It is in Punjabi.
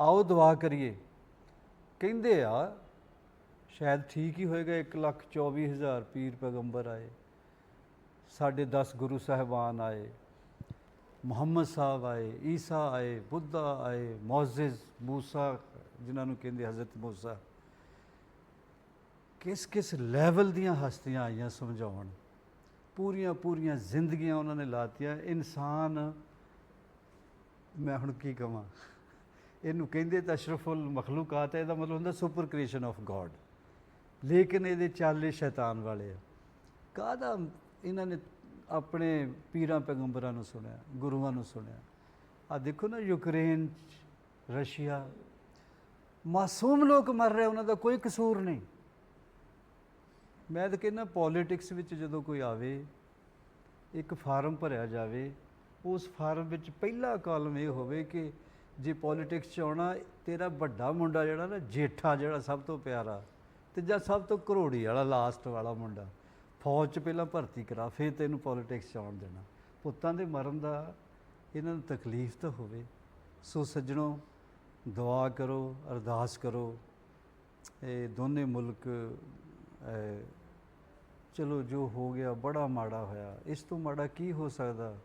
ਆਓ ਦੁਆ ਕਰੀਏ। ਕਹਿੰਦੇ ਆ, ਸ਼ਾਇਦ ਠੀਕ ਹੀ ਹੋਏਗਾ 124000 ਪੀਰ ਪੈਗੰਬਰ ਆਏ, ਸਾਡੇ 10 ਗੁਰੂ ਸਾਹਿਬਾਨ ਆਏ, ਮੁਹੰਮਦ ਸਾਹਿਬ ਆਏ, ਈਸਾ ਆਏ, ਬੁੱਧਾ ਆਏ, ਮੌਜਿਜ਼, ਮੂਸਾ, ਜਿਨ੍ਹਾਂ ਨੂੰ ਕਹਿੰਦੇ ਹਜ਼ਰਤ ਮੂਸਾ। ਕਿਸ ਕਿਸ ਲੈਵਲ ਦੀਆਂ ਹਸਤੀਆਂ ਆਈਆਂ ਸਮਝਾਉਣ। ਪੂਰੀਆਂ ਪੂਰੀਆਂ ਜ਼ਿੰਦਗੀਆਂ ਉਹਨਾਂ ਨੇ ਲਾਤੀਆਂ। ਇਨਸਾਨ, ਮੈਂ ਹੁਣ ਕੀ ਕਹਾਂ ਇਹਨੂੰ ਕਹਿੰਦੇ ਤਾਂ ਅਸ਼ਰਫੁਲ ਮਖਲੂਕਾਤ ਹੈ ਇਹਦਾ ਮਤਲਬ ਹੁੰਦਾ ਸੁਪਰ ਕ੍ਰੀਏਸ਼ਨ ਆਫ ਗੋਡ। ਲੇਕਿਨ ਇਹਦੇ ਚਾਲੇ ਸ਼ੈਤਾਨ ਵਾਲੇ ਆ। ਕਾਹਦਾ ਇਹਨਾਂ ਨੇ ਆਪਣੇ ਪੀਰਾਂ ਪੈਗੰਬਰਾਂ ਨੂੰ ਸੁਣਿਆ ਗੁਰੂਆਂ ਨੂੰ ਸੁਣਿਆ? ਆ ਦੇਖੋ ਨਾ ਯੂਕਰੇਨ 'ਚ, ਰਸ਼ੀਆ ਮਾਸੂਮ ਲੋਕ ਮਰ ਰਹੇ ਉਹਨਾਂ ਦਾ ਕੋਈ ਕਸੂਰ ਨਹੀਂ। ਮੈਂ ਤਾਂ ਕਹਿੰਦਾ ਪੋਲਿਟਿਕਸ ਵਿੱਚ ਜਦੋਂ ਕੋਈ ਆਵੇ ਇੱਕ ਫਾਰਮ ਭਰਿਆ ਜਾਵੇ ਉਸ ਫਾਰਮ ਵਿੱਚ ਪਹਿਲਾ ਕਾਲਮ ਇਹ ਹੋਵੇ ਕਿ ਜੇ ਪੋਲਿਟਿਕਸ 'ਚ ਆਉਣਾ ਤੇਰਾ ਵੱਡਾ ਮੁੰਡਾ ਜਿਹੜਾ ਨਾ ਜੇਠਾ ਜਿਹੜਾ ਸਭ ਤੋਂ ਪਿਆਰਾ ਤੇ ਜਾਂ ਸਭ ਤੋਂ ਕਰੋੜੀ ਵਾਲਾ ਲਾਸਟ ਵਾਲਾ ਮੁੰਡਾ ਫੌਜ 'ਚ ਪਹਿਲਾਂ ਭਰਤੀ ਕਰਾ ਫਿਰ ਤੈਨੂੰ ਪੋਲਿਟਿਕਸ 'ਚ ਆਉਣ ਦੇਣਾ। ਪੁੱਤਾਂ ਦੇ ਮਰਨ ਦਾ ਇਹਨਾਂ ਨੂੰ ਤਕਲੀਫ ਤਾਂ ਹੋਵੇ। ਸੋ ਸੱਜਣੋ ਦੁਆ ਕਰੋ ਅਰਦਾਸ ਕਰੋ। ਇਹ ਦੋਨੇ ਮੁਲਕ ਅਹ, ਚਲੋ ਜੋ ਹੋ ਗਿਆ ਬੜਾ ਮਾੜਾ ਹੋਇਆ। ਇਸ ਤੋਂ ਮਾੜਾ ਕੀ ਹੋ ਸਕਦਾ?